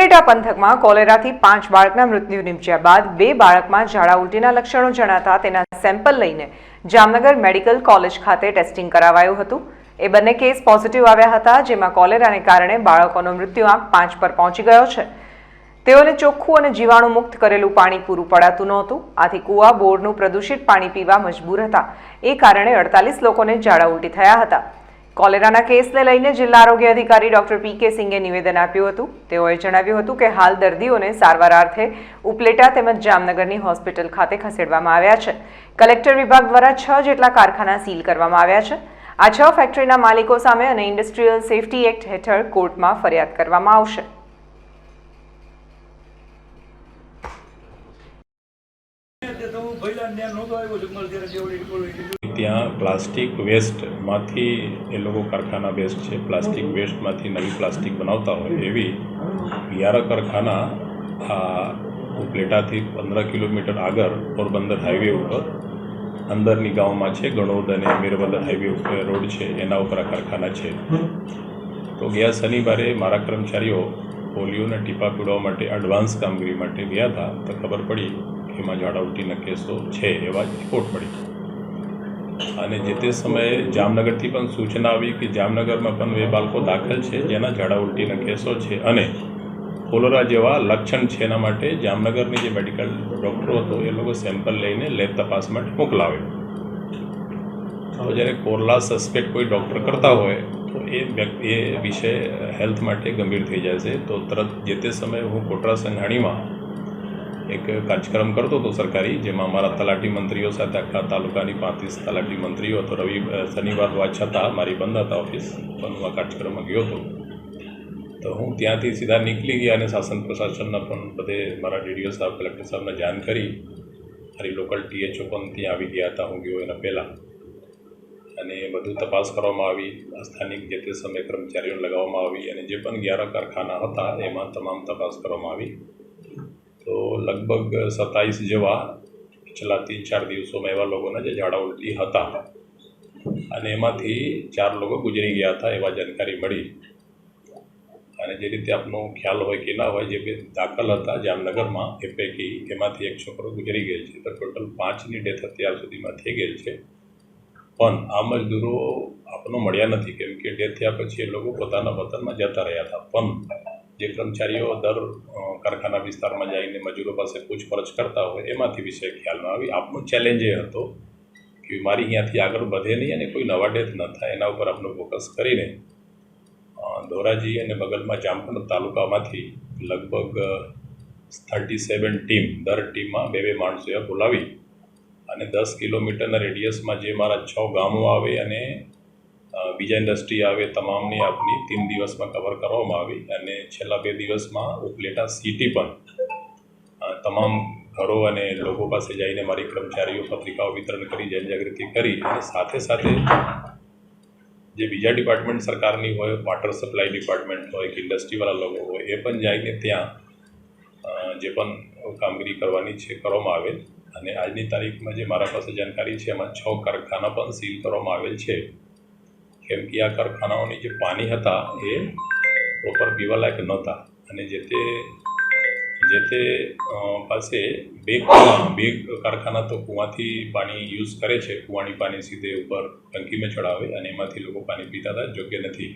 ઉપલેટા પંથકમાં કોલેરાથી પાંચ બાળકના મૃત્યુ નિપજ્યા બાદ બે બાળકમાં ઝાડા ઉલટીના લક્ષણો જણાતા તેના સેમ્પલ લઈને જામનગર મેડિકલ કોલેજ ખાતે ટેસ્ટિંગ કરાવાયું હતું. એ બંને કેસ પોઝિટિવ આવ્યા હતા, જેમાં કોલેરાને કારણે બાળકોનો મૃત્યુઆંક પાંચ પર પહોંચી ગયો છે. તેઓને ચોખ્ખું અને જીવાણુ મુક્ત કરેલું પાણી પૂરું પડાતું નહોતું. આથી કુવા બોરનું પ્રદૂષિત પાણી પીવા મજબૂર હતા. એ કારણે અડતાલીસ લોકોને ઝાડા ઉલટી થયા હતા. કોલેરાના કેસને લઈને જિલ્લા આરોગ્ય અધિકારી ડોક્ટર પી કે સિંઘે નિવેદન આપ્યું હતું. તેઓએ જણાવ્યું હતું કે હાલ દર્દીઓને સારવાર અર્થે ઉપલેટા તેમજ જામનગરની હોસ્પિટલ ખાતે ખસેડવામાં આવ્યા છે. કલેક્ટર વિભાગ દ્વારા છ જેટલા કારખાના સીલ કરવામાં આવ્યા છે. આ છ ફેક્ટરીના માલિકો સામે અને ઇન્ડસ્ટ્રીયલ સેફટી એક્ટ હેઠળ કોર્ટમાં ફરિયાદ કરવામાં આવશે. ત્યાં પ્લાસ્ટિક વેસ્ટમાંથી એ લોકો કારખાના બેસ્ટ છે. પ્લાસ્ટિક વેસ્ટમાંથી નવી પ્લાસ્ટિક બનાવતા હોય એવી વ્યારા કારખાના આ ઉપલેટાથી પંદર કિલોમીટર આગળ પોરબંદર હાઈવે ઉપર અંદરની ગામમાં છે. ગણોદ અને મીરબંદર હાઈવે ઉપર રોડ છે. એના ઉપર આ કારખાના છે. તો ગયા શનિવારે મારા કર્મચારીઓ પોલિયોના ટીપા પીડવા માટે એડવાન્સ કામગીરી માટે ગયા હતા. તો ખબર પડી કે એમાં ઝાડા ઉલટીના કેસો છે એવા જ રિપોર્ટ પડી અને જે તે સમયે જામનગરથી પણ સૂચના આવી કે જામનગરમાં પણ બે બાળકો દાખલ છે, જેના ઝાડા ઉલટીના કેસો છે અને કોલોરા જેવા લક્ષણ છે એના માટે જામનગરની જે મેડિકલ ડૉક્ટરો હતો, એ લોકો સેમ્પલ લઈને લેબ તપાસ માટે મોકલાવ્યો તો જ્યારે કોરલા સસ્પેક્ટ કોઈ ડૉક્ટર કરતા હોય, તો એ વ્યક્તિ, એ વિષય હેલ્થ માટે ગંભીર થઈ જાય છે. તો તરત જે તે સમયે હું કોટરા સંઘાણીમાં એક કાર્યક્રમ કરતો હતો સરકારી, જેમાં અમારા તલાટી મંત્રીઓ સાથે આખા તાલુકાની પાંત્રીસ તલાટી મંત્રીઓ હતો. રવિ શનિવાર હોવા છતાં મારી બંધ હતા ઓફિસ પણ આ કાર્યક્રમમાં ગયો હતો. તો હું ત્યાંથી સીધા નીકળી ગયા અને શાસન પ્રશાસનના પણ બધે મારા ડીડીઓ સાહેબ, કલેક્ટર સાહેબને જાણ કરી. મારી લોકલ ટીએચઓ પણ ત્યાં આવી ગયા હતા, હું ગયો એના પહેલાં. અને બધું તપાસ કરવામાં આવી સ્થાનિક જે તે સમયે કર્મચારીઓને લગાવવામાં આવી અને જે પણ ગ્યારહ કારખાના હતા, એમાં તમામ તપાસ કરવામાં આવી. લગભગ સત્તાવીસ જેવા છેલ્લા ત્રણ ચાર દિવસોમાં એવા લોકોના જે ઝાડા ઉલટી હતા. અને એમાંથી ચાર લોકો ગુજરી ગયા હતા એવા જાણકારી મળી. અને જે રીતે આપનો ખ્યાલ હોય કે ના હોય જે બે દાખલ હતા જામનગરમાં, એ પૈકી એમાંથી એક છોકરો ગુજરી ગયેલ છે. તો ટોટલ પાંચની ડેથ અત્યાર સુધીમાં થઈ ગયેલ છે. પણ આ મજદૂરો આપનો મળ્યા નથી. કેમ કે ડેથ થયા પછી એ લોકો પોતાના વતનમાં જતા રહ્યા હતા. પણ જે કર્મચારીઓ દર કારખાના વિસ્તારમાં જઈને મજૂરો પાસે પૂછપરછ કરતા હોય, એમાંથી વિષય ખ્યાલમાં આવી. આપનો ચેલેન્જ એ હતો કે બીમારી અહીંયાથી આગળ વધે નહીં અને કોઈ નવા ડેથ ન થાય. એના ઉપર આપનો ફોકસ કરીને ધોરાજી અને બગલમાં જામખંડ તાલુકામાંથી લગભગ થર્ટી સેવન ટીમ દર ટીમમાં બે બે માણસોએ બોલાવી અને દસ કિલોમીટરના રેડિયસમાં જે મારા છ ગામો આવે અને બીજા ઇન્ડસ્ટ્રી આવે તમામની આપની ત્રણ દિવસમાં કવર કરવામાં આવી અને છેલ્લા બે દિવસમાં ઉપલેટા સિટી પણ તમામ ઘરો અને લોકો પાસે જઈને મારી કર્મચારીઓ પત્રિકાઓ વિતરણ કરી, જનજાગૃતિ કરી અને સાથે સાથે જે બીજા ડિપાર્ટમેન્ટ સરકારની હોય વોટર સપ્લાય ડિપાર્ટમેન્ટ હોય કે ઇન્ડસ્ટ્રીવાળા લોકો હોય, એ પણ જઈને ત્યાં જે પણ કામગીરી કરવાની છે, કરવામાં આવેલ. અને આજની તારીખમાં જે મારા પાસે જાણકારી છે, એમાં છ કારખાના પણ સીલ કરવામાં આવેલ છે. કેમ કે આ કારખાનાઓની જે પાણી હતા એ પ્રોપર પીવાલાયક નહોતા. અને જે તે જે તે પાસે બે બે કારખાના તો કૂવાથી પાણી યુઝ કરે છે. કૂવાની પાણી સીધે ઉપર ટંકીમાં ચડાવે અને એમાંથી લોકો પાણી પીતા હતા. યોગ્ય નથી.